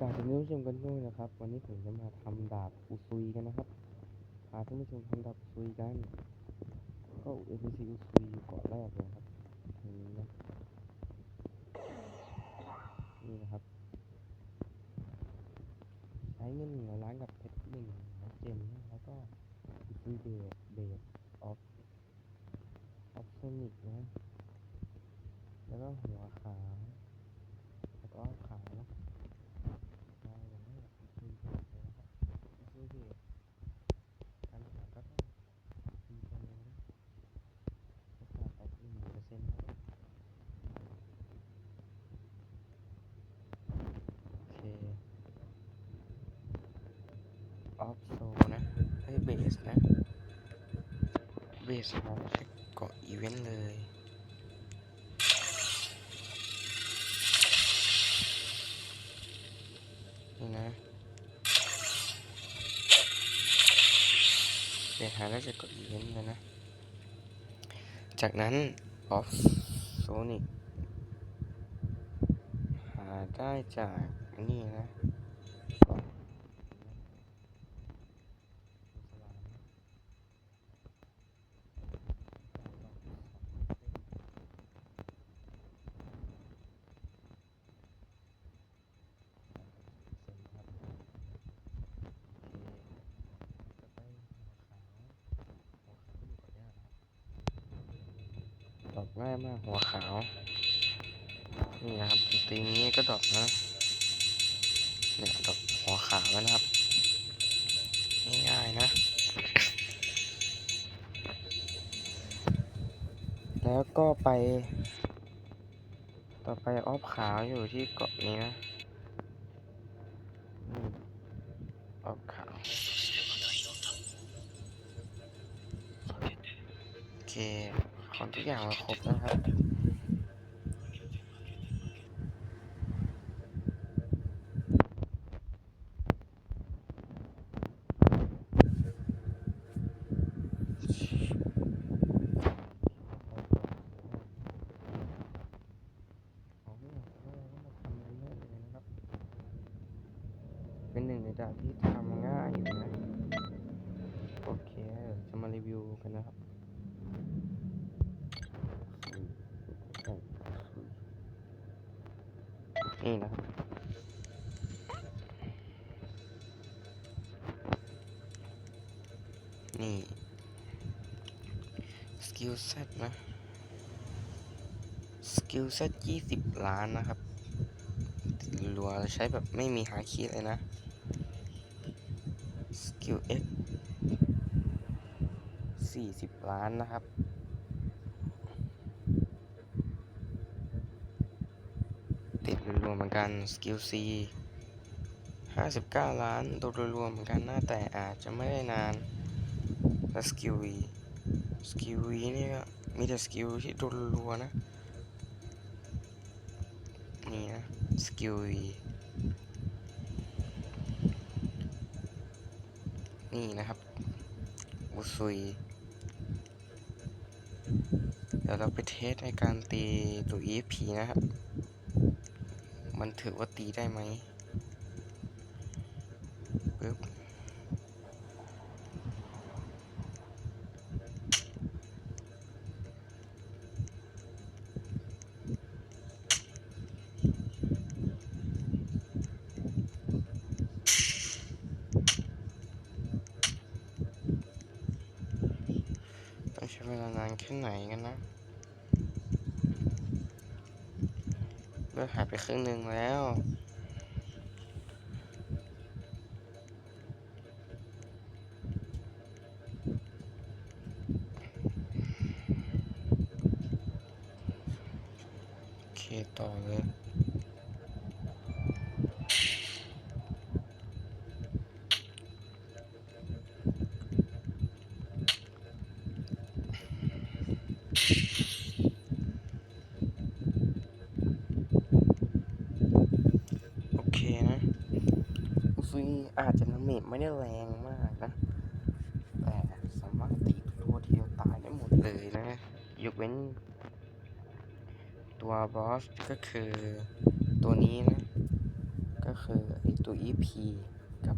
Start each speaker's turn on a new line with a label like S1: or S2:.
S1: กาบท่านผู้ชมกันด้วยนะครับ วันนี้ผมจะมาทำดาบอุซุยกันนะครับพาท่านผู้ชมทำดาบอุซุยกัน ก็เอฟซีอุซุยอยู่เกาะแรกเลยนะครับตรงนี้นะนี่นะครับ ใช้เงินหนึ่งร้อยล้านกับเพชรหนึ่งเจมนแล้วก็อุซุยเบสเบสออฟออฟโซนิกนะ แล้วก็หัวขาวแล้วก็ขาวนะ มาอย่างนี้คุยกันเลยนะครับคุยเดทการหาก็ต้องคุยกันเลยนะโอกาสแตกหนึ่งเปอร์เซ็นต์ครับโอเคออฟโซนะให้ เบสนะ เบสเราใช้เกาะอีเวนต์เลย นี่นะเดี๋ยวหาแล้วจะกดอีเวนต์เลยนะ จากนั้น off sonic หาได้จากนี่นะก็ดอก ง่ายมากหัวขาว นี่นะครับตีนี้ก็ดอกนะเนี่ยดอกหัวขาวนะครับ ง่ายๆนะ แล้วก็ไป ต่อไปออฟขาวอยู่ที่เกาะนี้นะออฟขาวโอเค ของทุกอย่างเราครบนะครับเป็นหนึ่งในดาบที่ทำง่ายอยู่นะ โอเค จะมารีวิวกันนะครับ นี่นะครับนี่สกิลเซตนะสกิลเซตยี่สิบล้านนะครับรัวใช้แบบไม่มีหาคีเลยนะสกิลเอ็กสี่สิบล้านนะครับ ติดรวมๆเหมือนกันสกิล C ห้าสิบเก้าล้านตัวรวมๆเหมือนกันนะแต่อาจจะไม่ได้นานและสกิล V สกิล V นี่ก็มีแต่สกิลที่ตัวรัวนะนี่นะสกิล V นี่นะครับอุซุยเดี๋ยวเราไปเทสในการตีตัว EFP นะครับ มันถือว่าตีได้ไหมปึ๊บต้องใช้เวลานานแค่ไหนกันนะ มันหายไปครึ่งหนึ่งแล้ว โอเค ต่อเลย โอเคนะอุ ซุยอาจจะน้ำเมจไม่ได้แรงมากนะ แต่สามารถตีตัวเดียวตายได้หมดเลยนะ ยกเว้น ตัวบอสก็คือตัวนี้นะ ก็คือไอตัว EP กับ